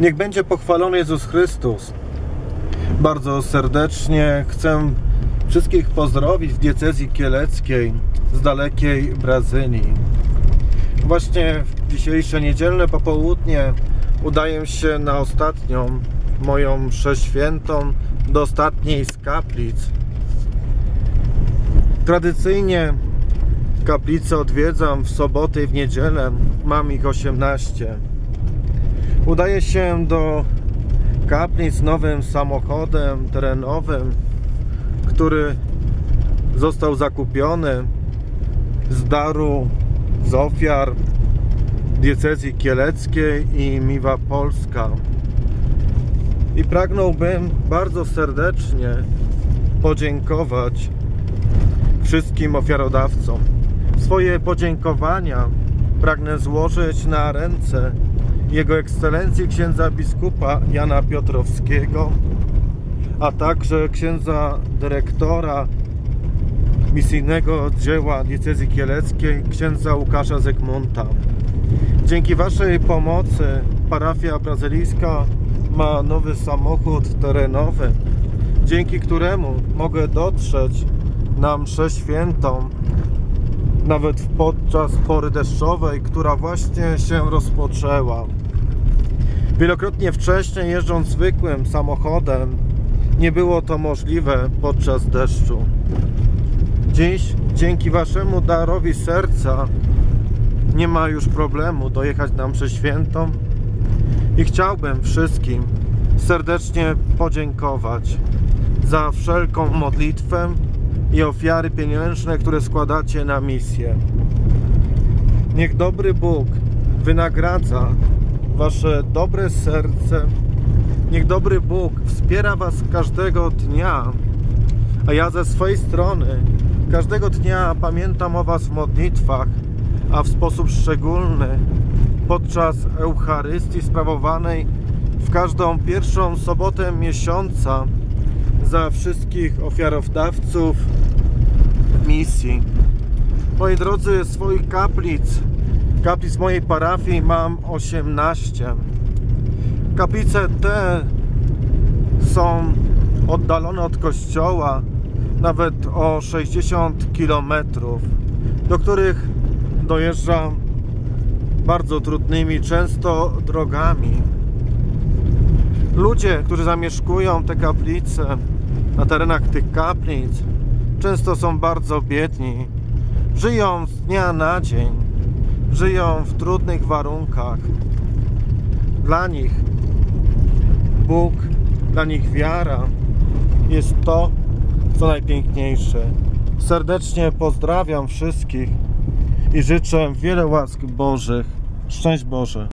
Niech będzie pochwalony Jezus Chrystus. Bardzo serdecznie chcę wszystkich pozdrowić w diecezji kieleckiej z dalekiej Brazylii. Właśnie w dzisiejsze niedzielne popołudnie udaję się na ostatnią moją mszę świętą do ostatniej z kaplic. Tradycyjnie kaplice odwiedzam w soboty i w niedzielę. Mam ich 18. Udaję się do kaplic nowym samochodem terenowym, który został zakupiony z daru z ofiar diecezji kieleckiej i Miwa Polska. I pragnąłbym bardzo serdecznie podziękować wszystkim ofiarodawcom. Swoje podziękowania pragnę złożyć na ręce Jego Ekscelencji księdza biskupa Jana Piotrowskiego, a także księdza dyrektora misyjnego dzieła diecezji kieleckiej księdza Łukasza Zygmunta. Dzięki Waszej pomocy parafia brazylijska ma nowy samochód terenowy, dzięki któremu mogę dotrzeć na mszę świętą nawet podczas pory deszczowej, która właśnie się rozpoczęła. Wielokrotnie wcześniej jeżdżąc zwykłym samochodem nie było to możliwe podczas deszczu. Dziś dzięki Waszemu darowi serca nie ma już problemu dojechać na mszę świętą i chciałbym wszystkim serdecznie podziękować za wszelką modlitwę i ofiary pieniężne, które składacie na misję. Niech dobry Bóg wynagradza Wasze dobre serce. Niech dobry Bóg wspiera Was każdego dnia, a ja ze swojej strony każdego dnia pamiętam o Was w modlitwach, a w sposób szczególny podczas Eucharystii sprawowanej w każdą pierwszą sobotę miesiąca za wszystkich ofiarodawców misji. Moi drodzy, swoich kaplic, kaplic mojej parafii mam 18. Kaplice te są oddalone od kościoła nawet o 60 km, do których dojeżdżam bardzo trudnymi, często drogami. Ludzie, którzy zamieszkują te kaplice na terenach tych kaplic, często są bardzo biedni. Żyją z dnia na dzień, żyją w trudnych warunkach. Dla nich Bóg, dla nich wiara jest to, co najpiękniejsze. Serdecznie pozdrawiam wszystkich i życzę wiele łask Bożych. Szczęść Boże.